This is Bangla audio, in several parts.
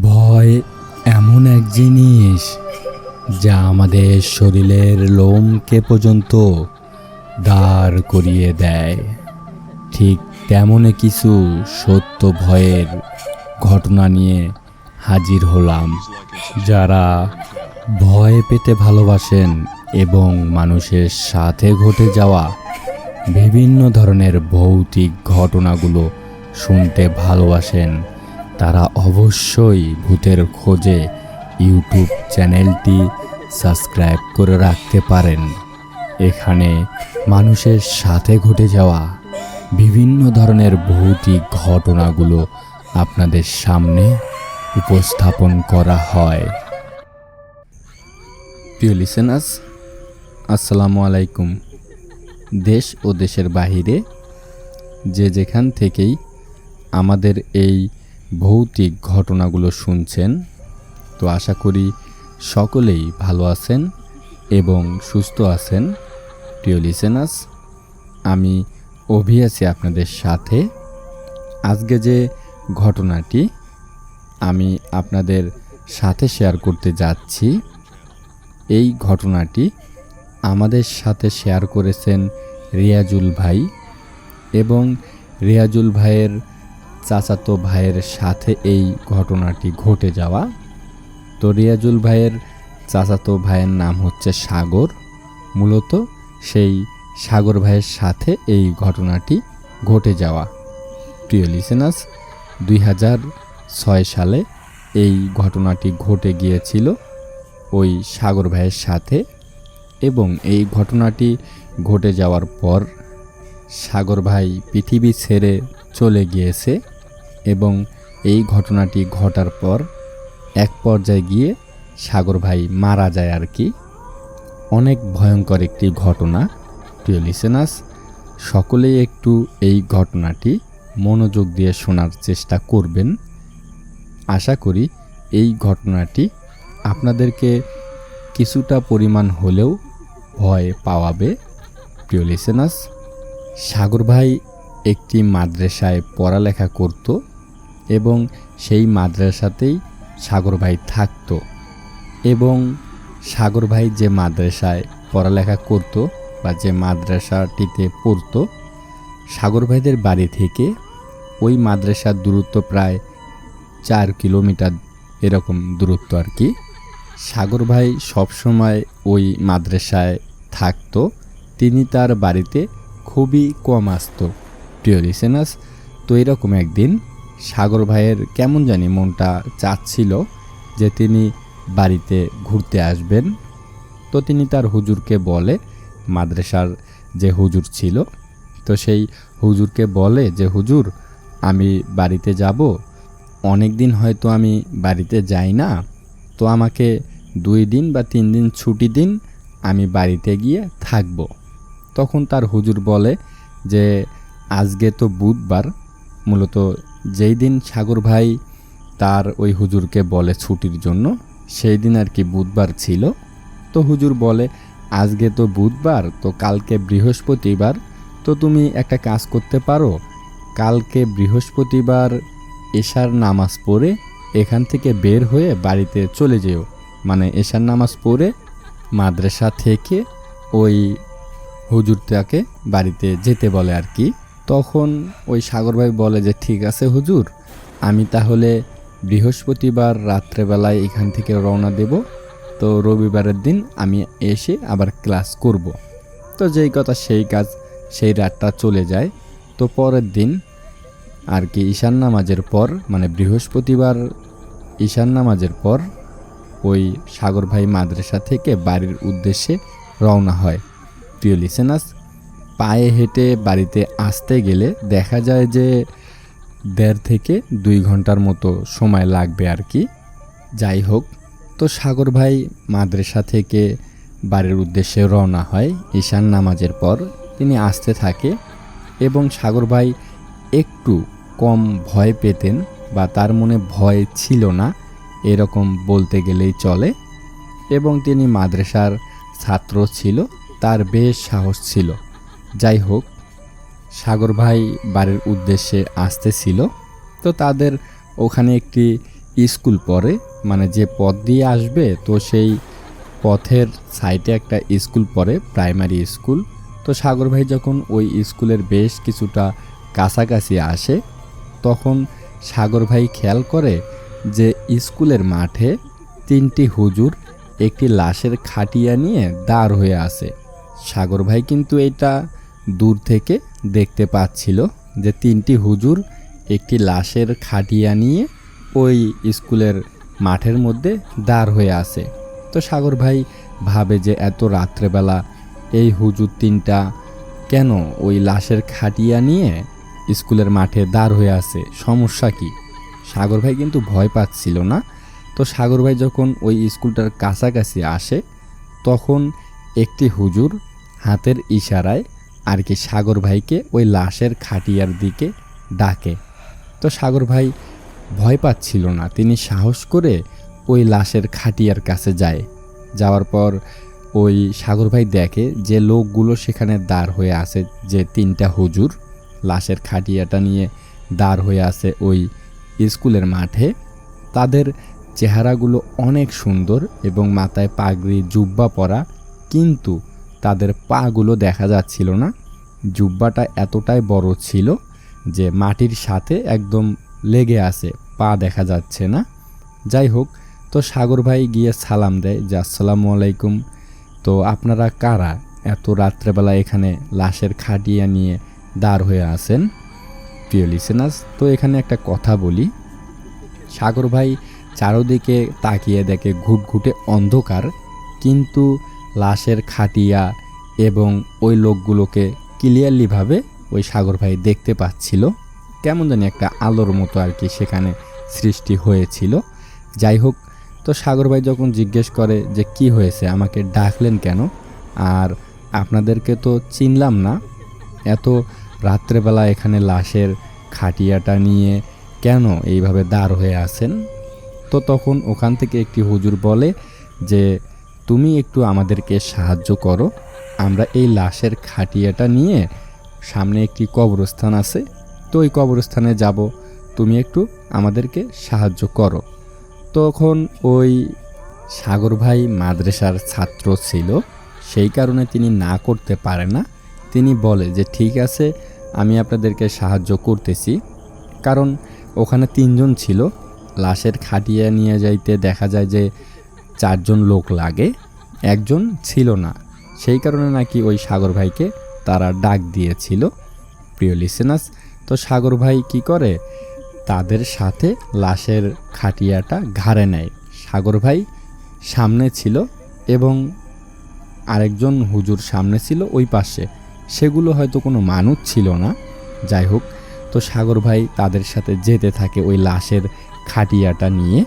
ভয় এমন এক জিনিস যা আমাদের শরীরের লোমকে পর্যন্ত দাঁড় করিয়ে দেয়। ঠিক তেমনই কিছু সত্য ভয়ের ঘটনা নিয়ে হাজির হলাম, যারা ভয় পেতে ভালোবাসেন এবং মানুষের সাথে ঘটে যাওয়া বিভিন্ন ধরনের ভৌতিক ঘটনাগুলো শুনতে ভালোবাসেন। তারা অবশ্যই ভূতের খোঁজে ইউটিউব চ্যানেলটি সাবস্ক্রাইব করে রাখতে পারেন। এখানে মানুষের সাথে ঘটে যাওয়া বিভিন্ন ধরনের ভৌতিক ঘটনাগুলো আপনাদের সামনে উপস্থাপন করা হয়। প্রিয় লিসেনাস আসসালামু আলাইকুম। দেশ ও দেশের বাহিরে, যে যেখান থেকেই আমাদের এই ভৌতিক ঘটনাগুলো শুনছেন, তো আশা করি সকলেই ভালো আছেন এবং সুস্থ আছেন। প্রিয় লিসেনাস আমি অভি আছি আপনাদের সাথে। আজকে যে ঘটনাটি আমি আপনাদের সাথে শেয়ার করতে যাচ্ছি, এই ঘটনাটি আমাদের সাথে শেয়ার করেছেন রিয়াজুল ভাই এবং রিয়াজুল ভাইয়ের চাচাতো ভাইয়ের সাথে এই ঘটনাটি ঘটে যাওয়া। তো রিয়াজুল ভাইয়ের চাচাতো ভাইয়ের নাম হচ্ছে সাগর। মূলত সেই সাগর ভাইয়ের সাথে এই ঘটনাটি ঘটে যাওয়া। প্রিয় লিসেনাস দুই হাজার ছয় সালে এই ঘটনাটি ঘটে গিয়েছিল ওই সাগর ভাইয়ের সাথে। এবং এই ঘটনাটি ঘটে যাওয়ার পর সাগর ভাই পৃথিবী ছেড়ে চলে গিয়েছে এবং এই ঘটনাটি ঘটার পর এক পর্যায়ে গিয়ে সাগর ভাই মারা যায় আর কি। অনেক ভয়ঙ্কর একটি ঘটনা। প্রিয় লিসেনাস সকলেই একটু এই ঘটনাটি মনোযোগ দিয়ে শোনার চেষ্টা করবেন। আশা করি এই ঘটনাটি আপনাদেরকে কিছুটা পরিমাণ হলেও ভয় পাওয়াবে। প্রিয় লিসেনাস সাগর ভাই একটি মাদ্রাসায় পড়ালেখা করত এবং সেই মাদ্রাসাতেই সাগর ভাই থাকতো এবং সাগর ভাই যে মাদ্রাসায় পড়ালেখা করত বা যে মাদ্রাসাটিতে পড়তো, সাগর ভাইদের বাড়ি থেকে ওই মাদ্রাসার দূরত্ব প্রায় চার কিলোমিটার এরকম দূরত্ব আর কি। সাগর ভাই সবসময় ওই মাদ্রাসায় থাকতো, তিনি তার বাড়িতে খুবই কম আসতো। প্রিয় লিসেনাস তো এরকম একদিন সাগর ভাইয়ের কেমন জানি মনটা চাচ্ছিল যে তিনি বাড়িতে ঘুরতে আসবেন। তো তিনি তার হুজুরকে বলে, মাদ্রাসার যে হুজুর ছিল, তো সেই হুজুরকে বলে যে, হুজুর, আমি বাড়িতে যাব। অনেক দিন হয়তো আমি বাড়িতে যাই না। তো আমাকে দুই দিন বা তিন দিন ছুটি দিন আমি বাড়িতে গিয়ে থাকব। তখন তার হুজুর বলে যে, আজকে তো বুধবার, মূলত যেই দিন সাগর ভাই তার ওই হুজুরকে বলে ছুটির জন্য, সেই দিন আর কি বুধবার ছিল। তো হুজুর বলে, আজকে তো বুধবার, তো কালকে বৃহস্পতিবার, তো তুমি একটা কাজ করতে পারো। কালকে বৃহস্পতিবার এশার নামাজ পড়ে এখান থেকে বের হয়ে বাড়িতে চলে যেও। মানে এশার নামাজ পড়ে মাদ্রাসা থেকে ওই হুজুরটাকে বাড়িতে যেতে বলে আর কি। তখন ওই সাগর ভাই বলে যে, ঠিক আছে হুজুর, আমি তাহলে বৃহস্পতিবার রাত্রেবেলায় এখান থেকে রওনা দেব। তো রবিবারের দিন আমি এসে আবার ক্লাস করব। তো যেই কথা সেই কাজ, সেই রাতটা চলে যায়। তো পরের দিন আর কি ঈশান নামাজের পর মানে বৃহস্পতিবার ঈশান নামাজের পর ওই সাগর ভাই মাদ্রাসা থেকে বাড়ির উদ্দেশ্যে রওনা হয়। প্রিয় লিসেনাস পায়ে হেঁটে বাড়িতে আসতে গেলে দেখা যায় যে দেড় থেকে দুই ঘণ্টার মতো সময় লাগবে আর কি। যাই হোক, তো সাগর ভাই মাদ্রাসা থেকে বাড়ির উদ্দেশ্যে রওনা হয় ঈশান নামাজের পর। তিনি আসতে থাকে এবং সাগর ভাই একটু কম ভয় পেতেন বা তার মনে ভয় ছিল না। এরকম বলতে গেলেই চলে। এবং তিনি মাদ্রাসার ছাত্র ছিল, তার বেশ সাহস ছিল। যাই হোক, সাগর ভাই বাড়ির উদ্দেশ্যে আসতেছিল। তো তাদের ওখানে একটি স্কুল পড়ে মানে যে পথ দিয়ে আসবে, তো সেই পথের সাইডে একটা স্কুল পড়ে, প্রাইমারি স্কুল। তো সাগর ভাই যখন ওই স্কুলের বেশ কিছুটা কাছাকাছি আসে, তখন সাগর ভাই খেয়াল করে যে স্কুলের মাঠে তিনটি হুজুর একটি লাশের খাটিয়া নিয়ে দাঁড় হয়ে আছে। সাগর ভাই কিন্তু এটা দূর থেকে দেখতে পাচ্ছিল যে তিনটি হুজুর একটি লাশের খাটিয়া নিয়ে ওই স্কুলের মাঠের মধ্যে দাঁড় হয়ে আছে। তো সাগর ভাই ভাবে যে এত রাত্রেবেলা এই হুজুর তিনটা কেন ওই লাশের খাটিয়া নিয়ে স্কুলের মাঠে দাঁড় হয়ে আছে? সমস্যা কি? সাগর ভাই কিন্তু ভয় পাচ্ছিল না। তো সাগর ভাই যখন ওই স্কুলটার কাছাকাছি আসে, তখন একটি হুজুর হাতের ইশারায় আর কি সাগর ভাইকে ওই লাশের খাটিয়ার দিকে ডাকে। তো সাগর ভাই ভয় পাচ্ছিল না, তিনি সাহস করে ওই লাশের খাটিয়ার কাছে যায়। যাওয়ার পর ওই সাগর ভাই দেখে যে লোকগুলো সেখানে দাঁড় হয়ে আছে, যে তিনটা হুজুর লাশের খাটিয়াটা নিয়ে দাঁড় হয়ে আছে ওই স্কুলের মাঠে। তাদের চেহারাগুলো অনেক সুন্দর এবং মাথায় পাগড়ি, জুব্বা পরা, কিন্তু তাদের পাগুলো দেখা যাচ্ছিল না। জুব্বাটা এতটাই বড় ছিল যে মাটির সাথে একদম লেগে আছে, পা দেখা যাচ্ছে না। যাই হোক, তো সাগর ভাই গিয়ে সালাম দেয় যে, আসসালামু আলাইকুম। তো আপনারা কারা? এত রাত্রেবেলা এখানে লাশের খাটিয়া নিয়ে দাঁড় হয়ে আছেন? প্রিয় লিসেনাস তো এখানে একটা কথা বলি। সাগর ভাই চারোদিকে তাকিয়ে দেখে ঘুটঘুটে অন্ধকার, কিন্তু লাশের খাটিয়া এবং ওই লোকগুলোকে ক্লিয়ারলিভাবে ওই সাগর ভাই দেখতে পাচ্ছিল। কেমন জানি একটা আলোর মতো আর কি সেখানে সৃষ্টি হয়েছিল। যাই হোক, তো সাগর ভাই যখন জিজ্ঞেস করে যে কি হয়েছে, আমাকে ডাকলেন কেন? আর আপনাদেরকে তো চিনলাম না, এত রাত্রেবেলা এখানে লাশের খাটিয়াটা নিয়ে কেন এইভাবে দাঁড় হয়ে আছেন? তো তখন ওখান থেকে একটি হুজুর বলে যে, তুমি একটু আমাদেরকে সাহায্য করো। আমরা এই লাশের খাটিয়াটা নিয়ে সামনে একটি কবরস্থান আছে। তো ওই কবরস্থানে যাব। তুমি একটু আমাদেরকে সাহায্য করো। তখন ওই সাগর ভাই মাদ্রাসার ছাত্র ছিল। সেই কারণে তিনি না করতে পারে না। তিনি বলে যে, ঠিক আছে আমি আপনাদেরকে সাহায্য করতেছি। কারণ ওখানে তিনজন ছিল। লাশের খাটিয়ে নিয়ে যাইতে দেখা যায় যে চারজন লোক লাগে। একজন ছিল না। সেই কারণে নাকি ওই সাগর ভাইকে তারা ডাক দিয়েছিল। প্রিয় লিসেনাস তো সাগর ভাই কি করে? তাদের সাথে লাশের খাটিয়াটা ঘাড়ে নেয়। সাগর ভাই সামনে ছিল এবং আরেকজন হুজুর সামনে ছিল ওই পাশে। সেগুলো হয়তো কোনো মানুষ ছিল না। যাই হোক, তো সাগর ভাই তাদের সাথে যেতে থাকে ওই লাশের খাটিয়াটা নিয়ে।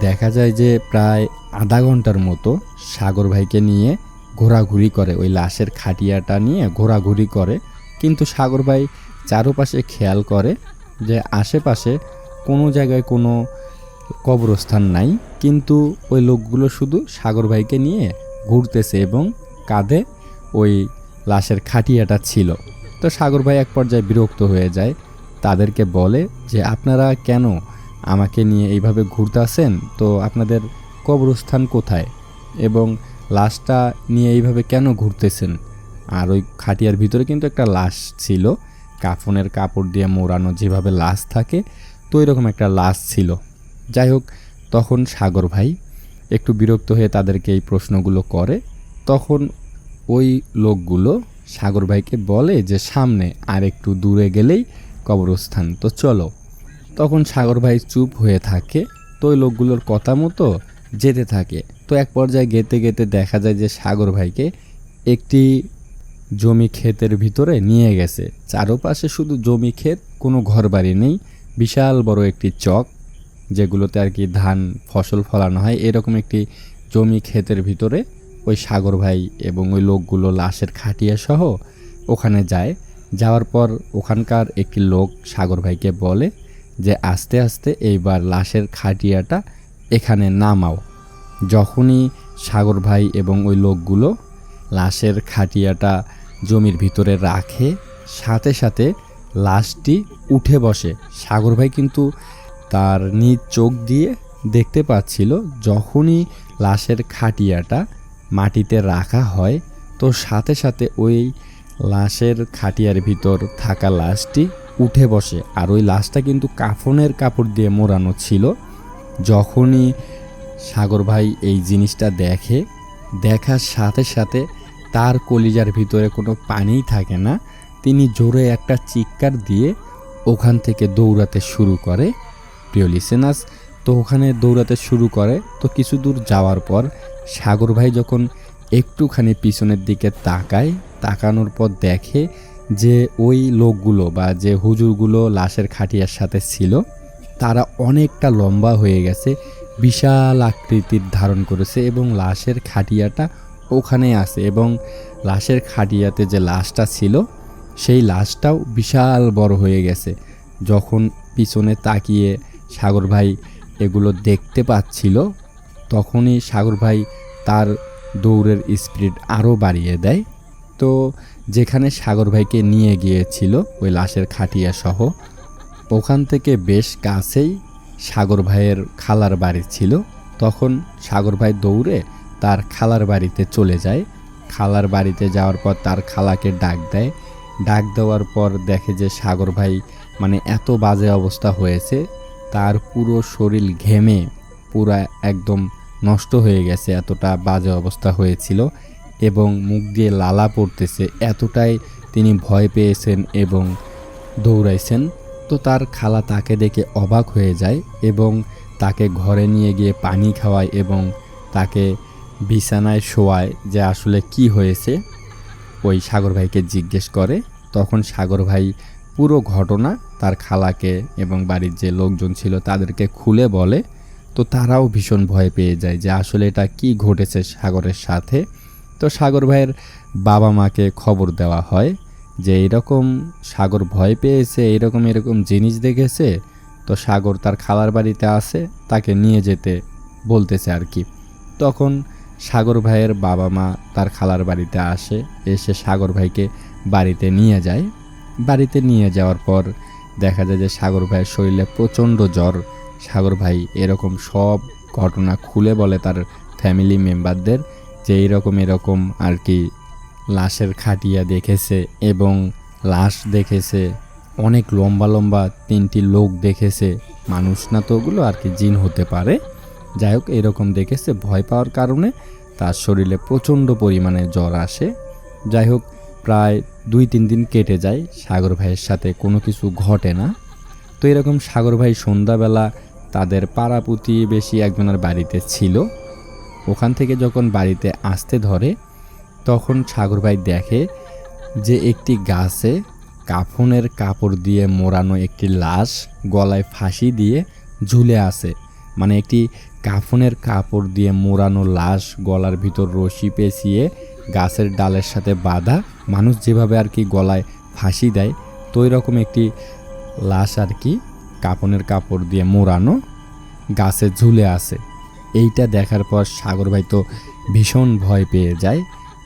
দেখা যায় যে প্রায় আধা ঘণ্টার মতো সাগর ভাইকে নিয়ে ঘোরাঘুরি করে, ওই লাশের খাটিয়াটা নিয়ে ঘোরাঘুরি করে। কিন্তু সাগর ভাই চারপাশে খেয়াল করে যে আশেপাশে কোনো জায়গায় কোনো কবরস্থান নাই। কিন্তু ওই লোকগুলো শুধু সাগর ভাইকে নিয়ে ঘুরতেছে এবং কাঁধে ওই লাশের খাটিয়াটা ছিল। তো সাগর ভাই এক পর্যায়ে বিরক্ত হয়ে যায়। তাদেরকে বলে যে, আপনারা কেন আমাকে নিয়ে এইভাবে ঘুরতে আসেন? তো আপনাদের কবরস্থান কোথায়? এবং লাশটা নিয়ে এইভাবে কেন ঘুরতেছেন? আর ওই খাটিয়ার ভিতরে কিন্তু একটা লাশ ছিল। কাফনের কাপড় দিয়ে মোড়ানো যেভাবে লাশ থাকে, তো এরকম একটা লাশ ছিল। যাই হোক, তখন সাগর ভাই একটু বিরক্ত হয়ে তাদেরকে এই প্রশ্নগুলো করে। তখন ওই লোকগুলো সাগর ভাইকে বলে যে সামনে আর একটু দূরে গেলেই কবরস্থান। তো চলো। তখন সাগর ভাই চুপ হয়ে থাকে। তো ওই লোকগুলোর কথা মতো যেতে থাকে। তো এক পর্যায়ে গেতে গেতে দেখা যায় যে সাগর ভাইকে একটি জমি ক্ষেতের ভিতরে নিয়ে গেছে। চারপাশে শুধু জমি ক্ষেত, কোনো ঘরবাড়ি নেই। বিশাল বড় একটি চক, যেগুলোতে আর কি ধান, ফসল ফলানো হয়। এরকম একটি জমি ক্ষেতের ভিতরে ওই সাগর ভাই এবং ওই লোকগুলো লাশের খাটিয়া সহ ওখানে যায়। যাওয়ার পর ওখানকার একটি লোক সাগর ভাইকে বলে যে, আস্তে আস্তে এইবার লাশের খাটিয়াটা এখানে নামাও। যখনই সাগর ভাই এবং ওই লোকগুলো লাশের খাটিয়াটা জমির ভিতরে রাখে, সাথে সাথে লাশটি উঠে বসে। সাগর ভাই কিন্তু তার নিজ চোখ দিয়ে দেখতে পাচ্ছিল, যখনই লাশের খাটিয়াটা মাটিতে রাখা হয়, তো সাথে সাথে ওই লাশের খাটিয়ার ভিতর থাকা লাশটি উঠে বসে। আর ওই লাশটা কিন্তু কাফনের কাপড় দিয়ে মোড়ানো ছিল। যখনই সাগর ভাই এই জিনিসটা দেখে, দেখার সাথে সাথে তার কলিজার ভিতরে কোনো পানিই থাকে না। তিনি জোরে একটা চিৎকার দিয়ে ওখান থেকে দৌড়াতে শুরু করে। প্রিয় লিসেনাস তো ওখানে দৌড়াতে শুরু করে, তো কিছু দূর যাওয়ার পর সাগর ভাই যখন একটুখানি পিছনের দিকে তাকায়, তাকানোর পর দেখে যে ওই লোকগুলো বা যে হুজুরগুলো লাশের খাটিয়ার সাথে ছিল, তারা অনেকটা লম্বা হয়ে গেছে, বিশাল আকৃতির ধারণ করেছে এবং লাশের খাটিয়াটা ওখানে আছে এবং লাশের খাটিয়াতে যে লাশটা ছিল, সেই লাশটাও বিশাল বড় হয়ে গেছে। যখন পিছনে তাকিয়ে সাগর ভাই এগুলো দেখতে পাচ্ছিল তখনই সাগর ভাই তার দৌড়ের স্পিড আরও বাড়িয়ে দেয়। তো যেখানে সাগর ভাইকে নিয়ে গিয়েছিল ওই লাশের খাটিয়া সহ, ওখান থেকে বেশ কাছেই সাগর ভাইয়ের খালার বাড়ি ছিল। তখন সাগর ভাই দৌড়ে তার খালার বাড়িতে চলে যায়। খালার বাড়িতে যাওয়ার পর তার খালাকে ডাক দেয়। ডাক দেওয়ার পর দেখে যে সাগর ভাই মানে এত বাজে অবস্থা হয়েছে, তার পুরো শরীর ঘেমে পুরা একদম নষ্ট হয়ে গেছে, এতটা বাজে অবস্থা হয়েছিল এবং মুখ দিয়ে লালা পড়তেছে, এতটাই তিনি ভয় পেয়েছেন এবং দৌড়াইছেন। তো তার খালা তাকে দেখে অবাক হয়ে যায় এবং তাকে ঘরে নিয়ে গিয়ে পানি খাওয়ায় এবং তাকে বিছানায় শোয়ায় যে আসলে কি হয়েছে। ওই সাগর ভাইকে জিজ্ঞেস করে, তখন সাগর ভাই পুরো ঘটনা তার খালাকে এবং বাড়ির যে লোকজন ছিল তাদেরকে খুলে বলে তো তারাও ভীষণ ভয় পেয়ে যায় যে আসলে এটা কি ঘটেছে সাগরের সাথে। তো সাগর ভাইয়ের বাবা মাকে খবর দেওয়া হয় যে এরকম সাগর ভয় পেয়েছে, এরকম এরকম জিনিস দেখেছে, তো সাগর তার খালার বাড়িতে আসে তাকে নিয়ে যেতে বলতেছে আর কি। তখন সাগর ভাইয়ের বাবা মা তার খালার বাড়িতে আসে, এসে সাগর ভাইকে বাড়িতে নিয়ে যায়। বাড়িতে নিয়ে যাওয়ার পর দেখা যায় যে সাগর ভাইয়ের শরীরে প্রচণ্ড জ্বর সাগর ভাই এরকম সব ঘটনা খুলে বলে তার ফ্যামিলি মেম্বারদের যে এরকম এরকম আর কি লাশের খাটিয়া দেখেছে এবং লাশ দেখেছে, অনেক লম্বা লম্বা তিনটি লোক দেখেছে। মানুষ না তো ওগুলো আর কি জিন হতে পারে। যাই হোক, এরকম দেখেছে, ভয় পাওয়ার কারণে তার শরীরে প্রচণ্ড পরিমাণে জ্বর আসে। যাই হোক, প্রায় দুই তিন দিন কেটে যায়, সাগর ভাইয়ের সাথে কোনো কিছু ঘটে না। তো এরকম সাগর ভাই সন্ধ্যাবেলা তাদের পাড়া প্রতিবেশী একজনের বাড়িতে ছিল। ওখান থেকে যখন বাড়িতে আসতে ধরে, তখন সাগর ভাই দেখে যে একটি গাছে কাফনের কাপড় দিয়ে মোড়ানো একটি লাশ গলায় ফাঁসি দিয়ে ঝুলে আছে। মানে একটি কাফনের কাপড় দিয়ে মোড়ানো লাশ গলার ভিতর রশি পেঁচিয়ে গাছের ডালের সাথে বাঁধা। মানুষ যেভাবে আর কি গলায় ফাঁসি দেয়, তো রকম একটি লাশ আর কি কাফনের কাপড় দিয়ে মোড়ানো, গাছে ঝুলে আছে। এইটা দেখার পর সাগর ভাই তো ভীষণ ভয় পেয়ে যায়।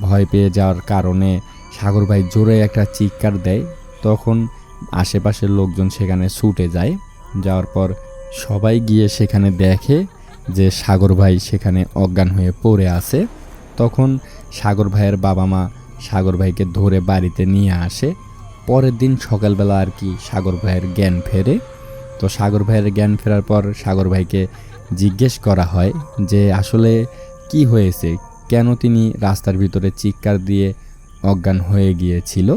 ভয় পেয়ে যাওয়ার কারণে সাগর ভাই জোরে একটা চিৎকার দেয়। তখন আশেপাশের লোকজন সেখানে ছুটে যায়। যাওয়ার পর সবাই গিয়ে সেখানে দেখে যে সাগর ভাই সেখানে অজ্ঞান হয়ে পড়ে আছে। তখন সাগর ভাইয়ের বাবা মা সাগর ভাইকে ধরে বাড়িতে নিয়ে আসে। পরের দিন সকালবেলা আর কি সাগর ভাইয়ের জ্ঞান ফেরে। তো সাগর ভাইয়ের জ্ঞান ফেরার পর সাগর ভাইকে জিজ্ঞেস করা হয় যে আসলে কি হয়েছে? কেন তিনি রাস্তার ভিতরে চিৎকার দিয়ে অজ্ঞান হয়ে গিয়েছিল?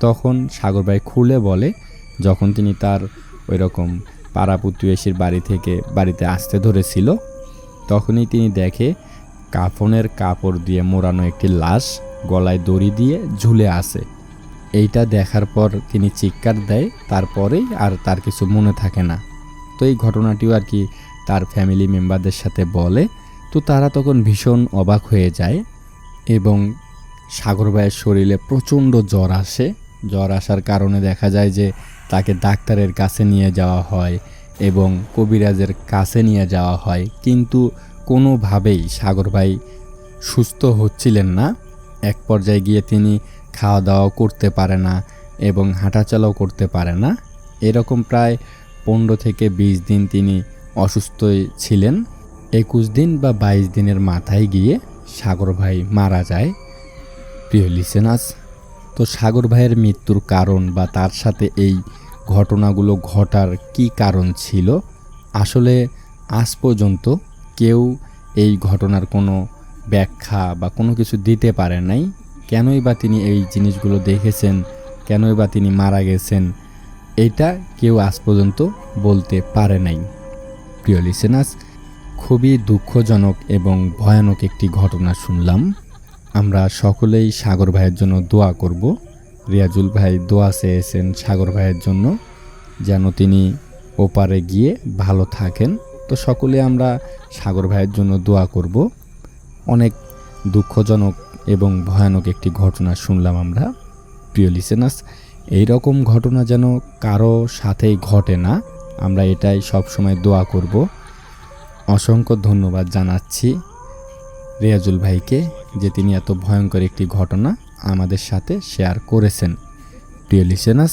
তখন সাগর ভাই খুলে বলে, যখন তিনি তার ওই রকম পাড়া প্রতিবেশীর বাড়ি থেকে বাড়িতে আসতে ধরেছিল, তখনই তিনি দেখে কাফনের কাপড় দিয়ে মোড়ানো একটি লাশ গলায় দড়ি দিয়ে ঝুলে আছে। এইটা দেখার পর তিনি চিৎকার দেয়, তারপরেই আর তার কিছু মনে থাকে না। তো এই ঘটনাটিও আর কি তার ফ্যামিলি মেম্বারদের সাথে বলে। তো তারা তখন ভীষণ অবাক হয়ে যায় এবং সাগর ভাইয়ের শরীরে প্রচণ্ড জ্বর আসে। জ্বর আসার কারণে দেখা যায় যে তাকে ডাক্তারের কাছে নিয়ে যাওয়া হয় এবং কবিরাজের কাছে নিয়ে যাওয়া হয়। কিন্তু কোনোভাবেই সাগর ভাই সুস্থ হচ্ছিলেন না। এক পর্যায়ে গিয়ে তিনি খাওয়া দাওয়া করতে পারে না এবং হাঁটাচলাও করতে পারে না। এরকম প্রায় পনেরো থেকে বিশ দিন তিনি অসুস্থ ছিলেন। একুশ দিন বা বাইশ দিনের মাথায় গিয়ে সাগর ভাই মারা যায়। প্রিয় লিসেনাস তো সাগর ভাইয়ের মৃত্যুর কারণ বা তার সাথে এই ঘটনাগুলো ঘটার কি কারণ ছিল? আসলে আজ পর্যন্ত কেউ এই ঘটনার কোনো ব্যাখ্যা বা কোনো কিছু দিতে পারে নাই। কেনই বা তিনি এই জিনিসগুলো দেখেছেন? কেনই বা তিনি মারা গেছেন? এটা কেউ আজ পর্যন্ত বলতে পারে নাই। প্রিয় লিসেনাস খুবই দুঃখজনক এবং ভয়ানক একটি ঘটনা শুনলাম। আমরা সকলেই সাগর ভাইয়ের জন্য দোয়া করব। রিয়াজুল ভাই দোয়া চেয়েছেন সাগর ভাইয়ের জন্য যেন তিনি ওপারে গিয়ে ভালো থাকেন। তো সকলে আমরা সাগর ভাইয়ের জন্য দোয়া করব। অনেক দুঃখজনক এবং ভয়ানক একটি ঘটনা শুনলাম আমরা। প্রিয় লিসেনাস এই রকম ঘটনা যেন কারও সাথেই ঘটে না, আমরা এটাই সবসময় দোয়া করব। অসংখ্য ধন্যবাদ জানাচ্ছি রিয়াজুল ভাইকে যে তিনি এত ভয়ঙ্কর একটি ঘটনা আমাদের সাথে শেয়ার করেছেন। প্রিয় লিসেনাস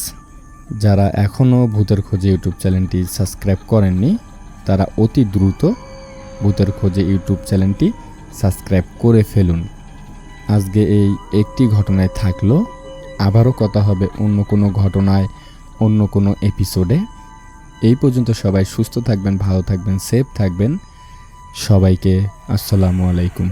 যারা এখনও ভূতের খোঁজে ইউটিউব চ্যানেলটি সাবস্ক্রাইব করেননি, তারা অতি দ্রুত ভূতের খোঁজে ইউটিউব চ্যানেলটি সাবস্ক্রাইব করে ফেলুন। আজকে এই একটি ঘটনায় থাকল। আবারও কথা হবে অন্য কোনো ঘটনায়, অন্য কোনো এপিসোডে এই পর্যন্ত সবাই সুস্থ থাকবেন, ভালো থাকবেন সেফ থাকবেন। সবাইকে আসসালামু আলাইকুম।